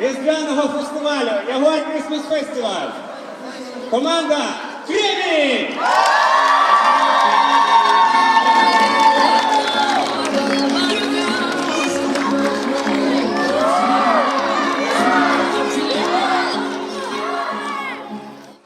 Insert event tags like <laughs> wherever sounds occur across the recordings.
різдвяного фестивалю Ягуар Christmas Festival. Команда Кремінь!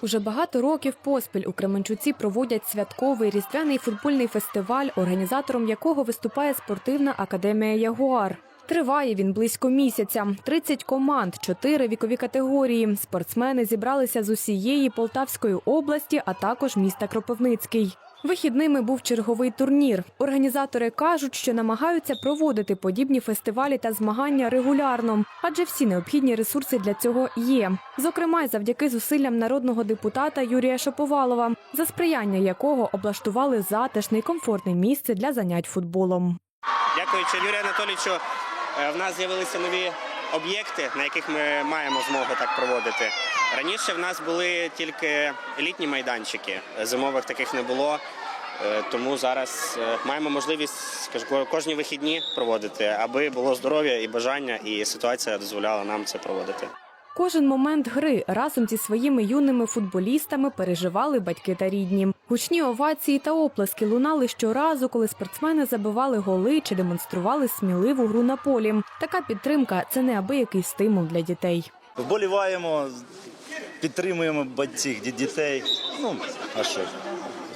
Уже багато років поспіль у Кременчуці проводять святковий різдвяний футбольний фестиваль, організатором якого виступає спортивна академія Ягуар. Триває він близько місяця. 30 команд, 4 вікові категорії. Спортсмени зібралися з усієї Полтавської області, а також міста Кропивницький. Вихідними був черговий турнір. Організатори кажуть, що намагаються проводити подібні фестивалі та змагання регулярно, адже всі необхідні ресурси для цього є. Зокрема, завдяки зусиллям народного депутата Юрія Шаповалова, за сприяння якого облаштували затишне й комфортне місце для занять футболом. Дякуючи Юрію Анатолійовичу, в нас з'явилися нові об'єкти, на яких ми маємо змогу так проводити. Раніше в нас були тільки літні майданчики, зимових таких не було. Е, Тому зараз е, маємо можливість кожні вихідні проводити, аби було здоров'я і бажання, і ситуація дозволяла нам це проводити. Кожен момент гри разом зі своїми юними футболістами переживали батьки та рідні. Гучні овації та оплески лунали щоразу, коли спортсмени забивали голи чи демонстрували сміливу гру на полі. Така підтримка це неабиякий стимул для дітей. Вболіваємо, підтримуємо ді- дітей. Ну, а що?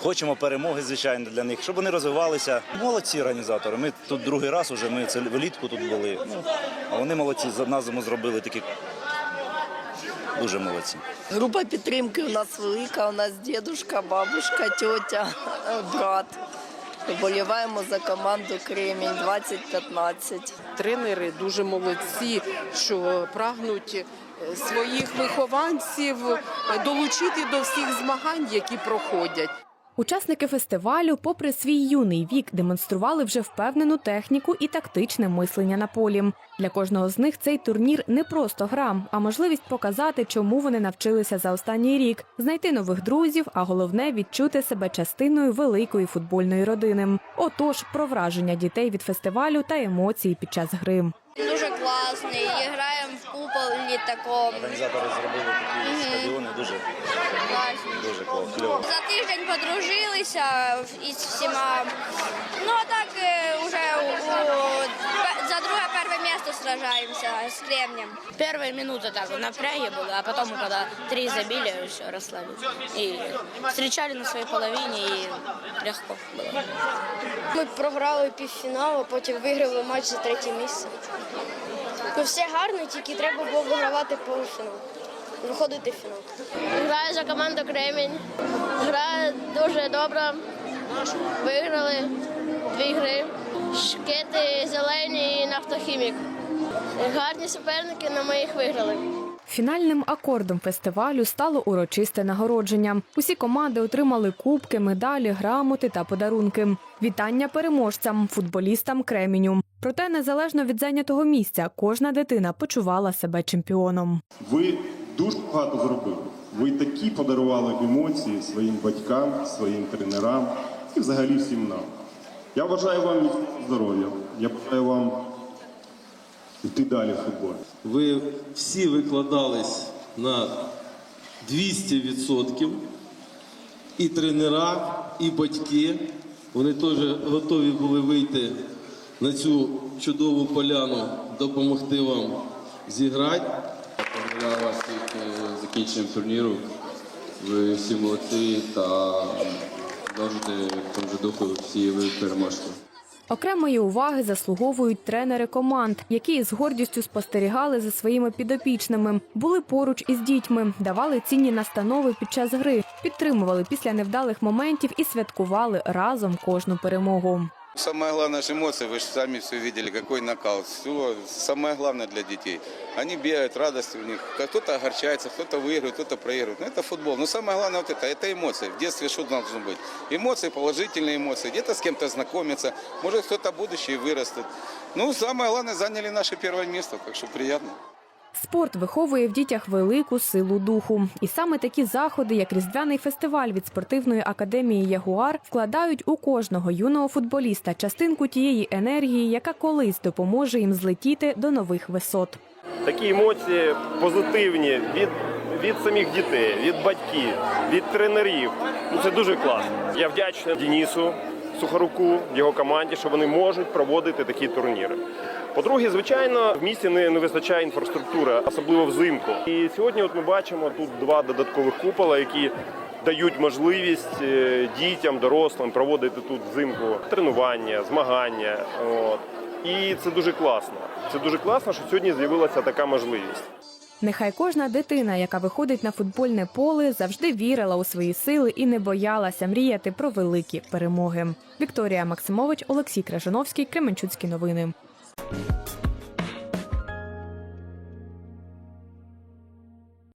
Хочемо перемоги, звичайно, для них, щоб вони розвивалися. Молодці організатори. Ми тут другий раз уже, ми це влітку тут були. Ну, а вони молодці, за нас зробили такі дуже молодці. Група підтримки у нас велика. У нас дідушка, бабушка, тьотя, <laughs> брат. Вболіваємо за команду Кремінь 2015. тренери дуже молодці, що прагнуть е, своїх вихованців долучити до всіх змагань, які проходять. Учасники фестивалю, попри свій юний вік, демонстрували вже впевнену техніку і тактичне мислення на полі. Для кожного з них цей турнір не просто гра, а можливість показати, чому вони навчилися за останній рік, знайти нових друзів, а головне відчути себе частиною великої футбольної родини. Отож, про враження дітей від фестивалю та емоції під час гри. Дуже класний. І граємо в куполі такому. Організатори зробили такі стадіони дуже, Класні. дуже кльово. За тиждень подружилися із всіма. Ну а так е, уже у, у- пе- за друге перше місце сражаємося з Кремнем. Первые минуты так в напряге было, а потом, мы когда три забили, все расслабились. И встречали на своей половине, и легко было. Ми програли півфінал, а потім виграли матч за третє місце. Ну все гарно, тільки треба було вигравати полуфінал. Виходити в фінал. Граю за команду Кремінь. Гра дуже добра. Виграли дві гри. Шкети зелені і нафтохімік. Гарні суперники, але ми їх виграли. Фінальним акордом фестивалю стало урочисте нагородження. Усі команди отримали кубки, медалі, грамоти та подарунки. Вітання переможцям, футболістам Креміню. Проте, незалежно від зайнятого місця, кожна дитина почувала себе чемпіоном. Ви дуже багато зробили. Ви такі подарували емоції своїм батькам, своїм тренерам і взагалі всім нам. Я бажаю вам здоров'я. Я бажаю вам йти далі в футболі. Ви всі викладались на 200%. І тренера, і батьки. Вони теж готові були вийти на цю чудову поляну, допомогти вам зіграти. Поздравляю вас всіх е, з закінченням турніру. Ви всі молодці та продовжуйте в тому ж духу всі ви переможці. Окремої уваги заслуговують тренери команд, які з гордістю спостерігали за своїми підопічними, були поруч із дітьми, давали цінні настанови під час гри, підтримували після невдалих моментів і святкували разом кожну перемогу. Самое главное же эмоции, вы же сами все видели, какой нокаут. Все, самое главное для детей. Они бегают, радость у них. Кто-то огорчается, кто-то выигрывает, кто-то проигрывает. Но это футбол. Но самое главное вот это, это эмоции. В детстве что должно быть? Эмоции, положительные эмоции. Где-то с кем-то знакомиться. Может кто-то будущее вырастет. Ну, самое главное, заняли наше первое место, так что приятно. Спорт виховує в дітях велику силу духу, і саме такі заходи, як різдвяний фестиваль від спортивної академії Ягуар, вкладають у кожного юного футболіста частинку тієї енергії, яка колись допоможе їм злетіти до нових висот. Такі емоції позитивні від, від самих дітей, від батьків, від тренерів. Ну це дуже класно. Я вдячний Денису Сухоруку, його команді, що вони можуть проводити такі турніри. По-друге, звичайно, в місті не, не вистачає інфраструктури, особливо взимку. І сьогодні, от ми бачимо тут два додаткових купола, які дають можливість е, дітям, дорослим проводити тут взимку тренування, змагання. От. І це дуже класно. Це дуже класно, що сьогодні з'явилася така можливість. Нехай кожна дитина, яка виходить на футбольне поле, завжди вірила у свої сили і не боялася мріяти про великі перемоги. Вікторія Максимович, Олексій Крижановський, Кременчуцькі новини.